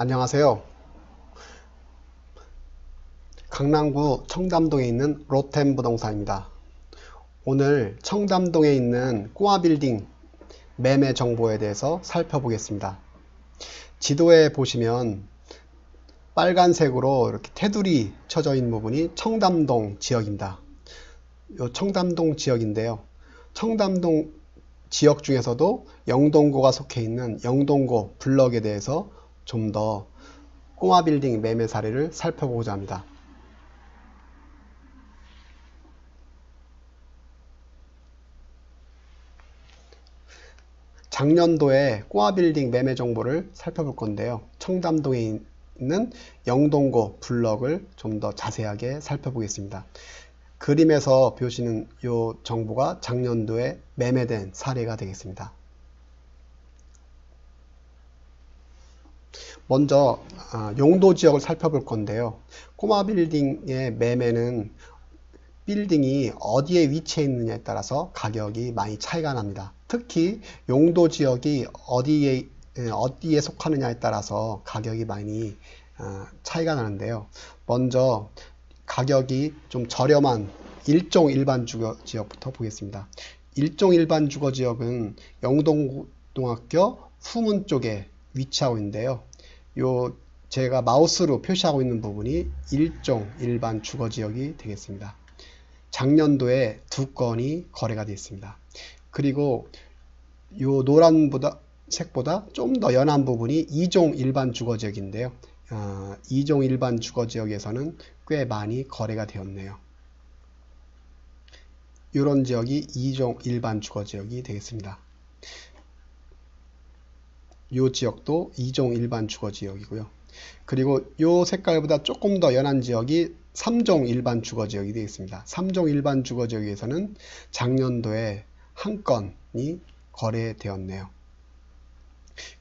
안녕하세요. 강남구 청담동에 있는 로템 부동산입니다. 오늘 청담동에 있는 꼬아 빌딩 매매 정보에 대해서 살펴보겠습니다. 지도에 보시면 빨간색으로 이렇게 테두리 쳐져 있는 부분이 청담동 지역입니다. 이 청담동 지역인데요. 청담동 지역 중에서도 영동고가 속해 있는 영동고 블럭에 대해서 좀 더 꼬마 빌딩 매매 사례를 살펴보고자 합니다. 작년도에 꼬아 빌딩 매매 정보를 살펴볼 건데요. 청담동에 있는 영동고 블럭을 좀 더 자세하게 살펴보겠습니다. 그림에서 보시는 이 정보가 작년도에 매매된 사례가 되겠습니다. 먼저 아, 용도 지역을 살펴볼 건데요. 꼬마 빌딩의 매매는 빌딩이 어디에 위치해 있느냐에 따라서 가격이 많이 차이가 납니다. 특히 용도 지역이 어디에 어디에 속하느냐에 따라서 가격이 많이 아, 차이가 나는데요. 먼저 가격이 좀 저렴한 일종 일반 주거 지역부터 보겠습니다. 일종 일반 주거 지역은 영동고등학교 후문 쪽에 위치하고 있는데요. 요 제가 마우스로 표시하고 있는 부분이 일종 일반 주거 지역이 되겠습니다. 작년도에 두 건이 거래가 되어 있습니다. 그리고 요 노란보다 색보다 좀 더 연한 부분이 2종 일반 주거 지역인데요. 어, 2종 일반 주거 지역에서는 꽤 많이 거래가 되었네요. 이런 지역이 2종 일반 주거 지역이 되겠습니다. 이 지역도 2종 일반 주거 지역이고요. 그리고 이 색깔보다 조금 더 연한 지역이 3종 일반 주거 지역이 되겠습니다. 3종 일반 주거 지역에서는 작년도에 한 건이 거래되었네요.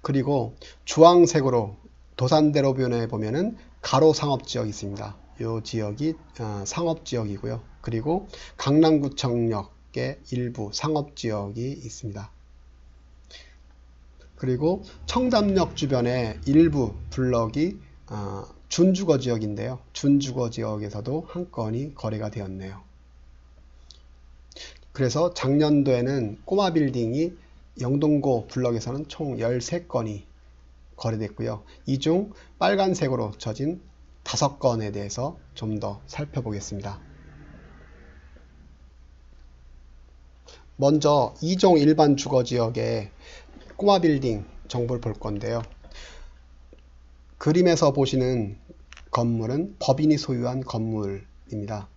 그리고 주황색으로 도산대로변에 보면은 가로 상업 지역이 있습니다. 이 지역이 어, 상업 지역이고요. 그리고 강남구청역의 일부 상업 지역이 있습니다. 그리고 청담역 주변에 일부 블럭이 어, 준주거 지역인데요. 준주거 지역에서도 한 건이 거래가 되었네요. 그래서 작년도에는 꼬마 빌딩이 영동고 블럭에서는 총 13건이 거래됐고요. 이 중 빨간색으로 쳐진 5건에 대해서 좀 더 살펴보겠습니다. 먼저 2종 일반 주거지역의 꼬마 빌딩 정보를 볼 건데요. 그림에서 보시는 건물은 법인이 소유한 건물입니다.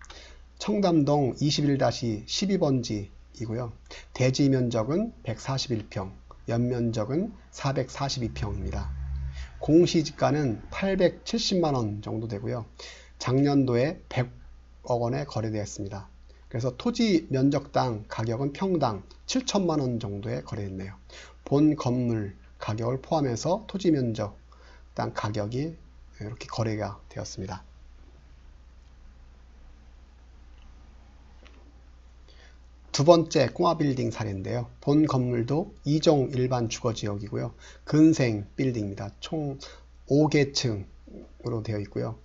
청담동 21-12번지이고요. 대지 면적은 141평, 연면적은 442평입니다. 공시지가는 870만원 정도 되고요. 작년도에 100억 원에 거래되었습니다. 그래서 토지 면적당 가격은 평당 7천만 원 정도에 거래됐네요. 본 건물 가격을 포함해서 토지 면적 땅 가격이 이렇게 거래가 되었습니다. 두 번째 꼬마 빌딩 사례인데요. 본 건물도 2종 일반 주거 지역이고요. 근생 빌딩입니다. 총 5개층으로 되어 있고요.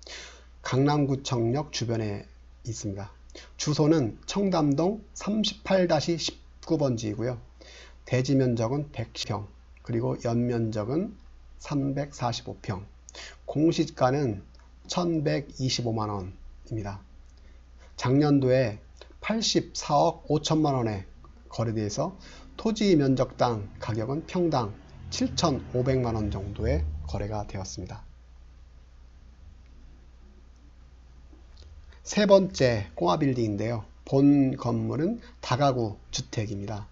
강남구청역 주변에 있습니다. 주소는 청담동 38-19번지이고요. 대지 면적은 110평, 그리고 연면적은 345평, 공시가는 1125만원입니다. 작년도에 84억 5천만 원에 거래돼서 토지 면적당 가격은 평당 7,500만 원 정도의 거래가 되었습니다. 세 번째 꼬마 빌딩인데요. 본 건물은 다가구 주택입니다.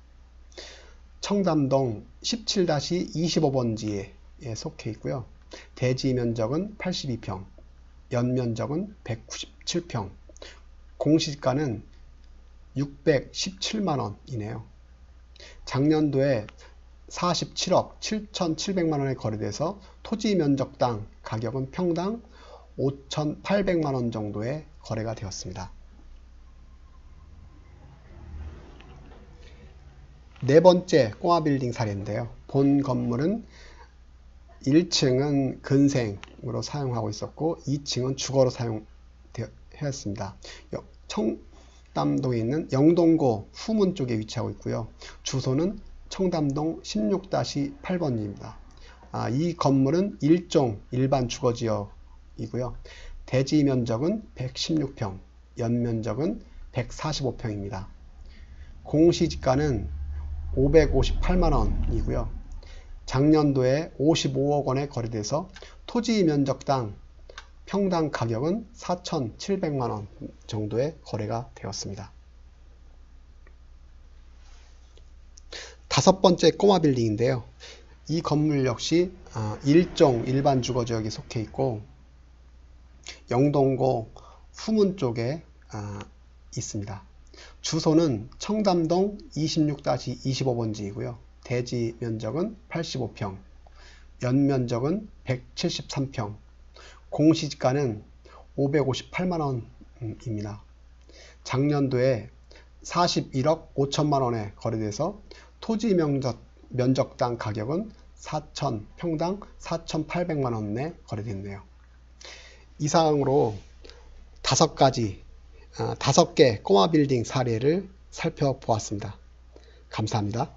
청담동 17-25번지에 속해 있고요. 대지 면적은 82평, 연면적은 197평, 공시가는 617만원이네요. 작년도에 47억 7,700만원에 거래돼서 토지 면적당 가격은 평당 5,800만원 정도의 거래가 되었습니다. 네 번째 꼬마 빌딩 사례인데요. 본 건물은 1층은 근생으로 사용하고 있었고 2층은 주거로 사용되었습니다. 청담동에 있는 영동고 후문 쪽에 위치하고 있고요. 주소는 청담동 16-8번입니다. 아, 이 건물은 일종 일반 주거지역이고요. 대지 면적은 116평, 연면적은 145평입니다. 공시지가는 558만원이고요. 작년도에 55억 원에 거래돼서 토지 면적당 평당 가격은 4,700만원 정도의 거래가 되었습니다. 다섯 번째 꼬마 빌딩인데요. 이 건물 역시 아, 일종 일반 주거지역에 속해 있고 영동고 후문 쪽에 아, 있습니다. 주소는 청담동 26-25번지이고요. 대지 면적은 85평, 연면적은 173평, 공시지가는 558만원입니다. 작년도에 41억 5천만원에 거래돼서 토지 면적, 면적당 가격은 4천, 평당 4,800만원에 거래됐네요. 이상으로 다섯 가지, 아, 다섯 개 꼬마 빌딩 사례를 살펴보았습니다. 감사합니다.